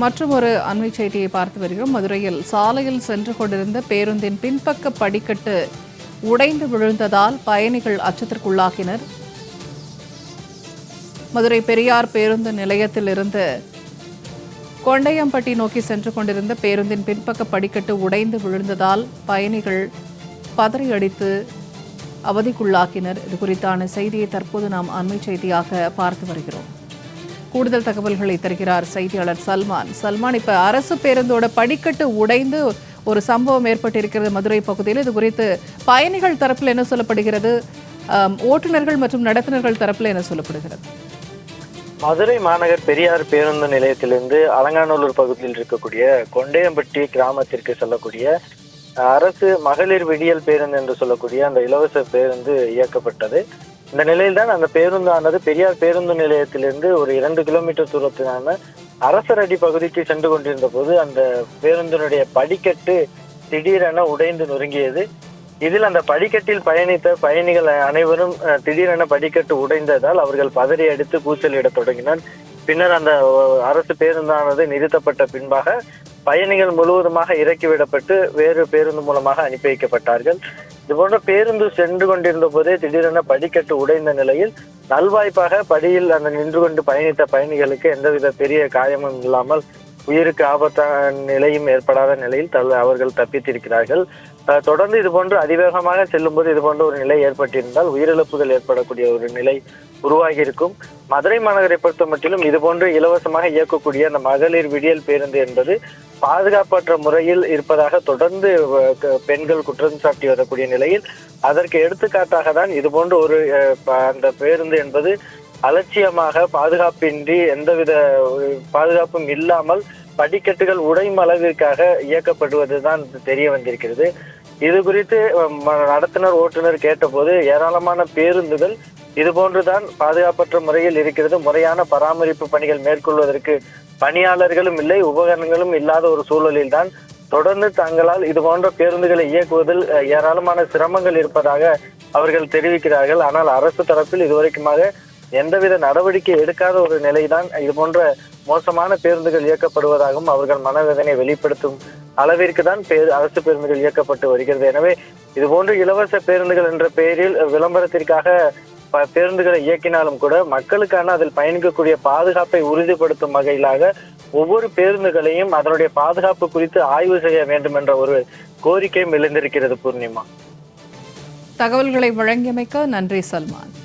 மற்றும் ஒரு அண்மை செய்தியை பார்த்து வருகிறோம். மதுரையில் சாலையில் சென்று கொண்டிருந்த பேருந்தின் பின்பக்க படிக்கட்டு உடைந்து விழுந்ததால் பயணிகள் அச்சத்திற்குள்ளாகினர். மதுரை பெரியார் பேருந்து நிலையத்திலிருந்து கொண்டையம்பட்டி நோக்கி சென்று கொண்டிருந்த பேருந்தின் பின்பக்க படிக்கட்டு உடைந்து விழுந்ததால் பயணிகள் பதறியடித்து அவதிக்குள்ளாக்கினர் இது குறித்தான செய்தியை தற்போது நாம் அண்மை செய்தியாக பார்த்து வருகிறோம். கூடுதல் தகவல்களை தருகிறார் செய்தியாளர் சல்மான். சல்மான் இப்ப அரசு பேருந்தோட படிக்கட்டு உடைந்து ஒரு சம்பவம் ஏற்பட்டிருக்கிறது மதுரை பகுதியில். இது குறித்து பயணிகள் தரப்பில் என்ன சொல்லப்படுகிறது? ஓட்டுநர்கள் மற்றும் நடத்துனர்கள் தரப்பில் என்ன சொல்லப்படுகிறது? மதுரை மாநகர் பெரியார் பேருந்து நிலையத்திலிருந்து அலங்காநல்லூர் பகுதியில் இருக்கக்கூடிய கொண்டையம்பட்டி கிராமத்திற்கு செல்லக்கூடிய அரசு மகளிர் விடியல் பேருந்து என்று சொல்லக்கூடிய அந்த இலவச பேருந்து இயக்கப்பட்டது. இந்த நிலையில்தான் அந்த பேருந்தானது பெரியார் பேருந்து நிலையத்திலிருந்து ஒரு இரண்டு கிலோமீட்டர் தூரத்திலான அரசரடி பகுதிக்கு சென்று கொண்டிருந்த போது அந்த பேருந்தினுடைய படிக்கட்டு திடீரென உடைந்து நொறுங்கியது. இதில் அந்த படிக்கட்டில் பயணித்த பயணிகள் அனைவரும் அஹ், திடீரென படிக்கட்டு உடைந்ததால் அவர்கள் பதறி அடித்து கூச்சலிடத் தொடங்கினர். பின்னர் அந்த அரசு பேருந்தானது நிறுத்தப்பட்ட பின்பாக பயணிகள் முழுவதுமாக இறக்கிவிடப்பட்டு வேறு பேருந்து மூலமாக அனுப்பி வைக்கப்பட்டார்கள். இதுபோன்ற பேருந்து சென்று கொண்டிருந்த போதே திடீரென படிக்கட்டு உடைந்த நிலையில் நல்வாய்ப்பாக படியில் அந்த நின்று கொண்டு பயணித்த பயணிகளுக்கு எந்தவித பெரிய காயமும் இல்லாமல் உயிருக்கு ஆபத்தான நிலையும் ஏற்படாத நிலையில் தல்- அவர்கள் தப்பித்திருக்கிறார்கள். அஹ், தொடர்ந்து இது போன்று அதிவேகமாக செல்லும்போது இது போன்ற ஒரு நிலை ஏற்பட்டிருந்தால் உயிரிழப்புகள் ஏற்படக்கூடிய ஒரு நிலை உருவாகி இருக்கும் மதுரை மாநகரை பொறுத்த மட்டிலும் இது போன்று இலவசமாக இயக்கக்கூடிய அந்த மகளிர் விடியல் பேருந்து என்பது பாதுகாப்பற்ற முறையில் இருப்பதாக தொடர்ந்து பெண்கள் குற்றம் சாட்டி வரக்கூடிய நிலையில் அதற்கு எடுத்துக்காட்டாக தான் இது போன்ற ஒரு அந்த பேருந்து என்பது அலட்சியமாக பாதுகாப்பின்றி எந்தவித பாதுகாப்பும் இல்லாமல் படிக்கட்டுகள் உடையும் அளவிற்காக இயக்கப்படுவதுதான் தெரிய வந்திருக்கிறது. இது குறித்து நடத்துனர் ஓட்டுநர் கேட்டபோது ஏராளமான பேருந்துகள் இதுபோன்றுதான் பாதுகாப்பற்ற முறையில் இருக்கிறது. முறையான பராமரிப்பு பணிகள் மேற்கொள்வதற்கு பணியாளர்களும் இல்லை உபகரணங்களும் இல்லாத ஒரு சூழலில் தான் தொடர்ந்து தங்களால் இது போன்ற பேருந்துகளை இயக்குவதில் ஏராளமான சிரமங்கள் இருப்பதாக அவர்கள் தெரிவிக்கிறார்கள். ஆனால் அரசு தரப்பில் இதுவரைக்குமாக எந்தவித நடவடிக்கை எடுக்காத ஒரு நிலைதான் இது போன்ற மோசமான பேருந்துகள் இயக்கப்படுவதாகவும் அவர்கள் மனவேதனை வெளிப்படுத்தும் அளவிற்கு தான் பேரு அரசு பேருந்துகள் இயக்கப்பட்டு வருகிறது. எனவே இதுபோன்று இலவச பேருந்துகள் என்ற பெயரில் விளம்பரத்திற்காக பேருந்துகளை இயக்கினாலும் கூட மக்களுக்கான அதில் பயணிக்கக்கூடிய பாதுகாப்பை உறுதிப்படுத்தும் வகையிலாக ஒவ்வொரு பேருந்துகளையும் அதனுடைய பாதுகாப்பு குறித்து ஆய்வு செய்ய வேண்டும் என்ற ஒரு கோரிக்கையும் எழுந்திருக்கிறது பூர்ணிமா. தகவல்களை வழங்கியமைக்க நன்றி சல்மான்.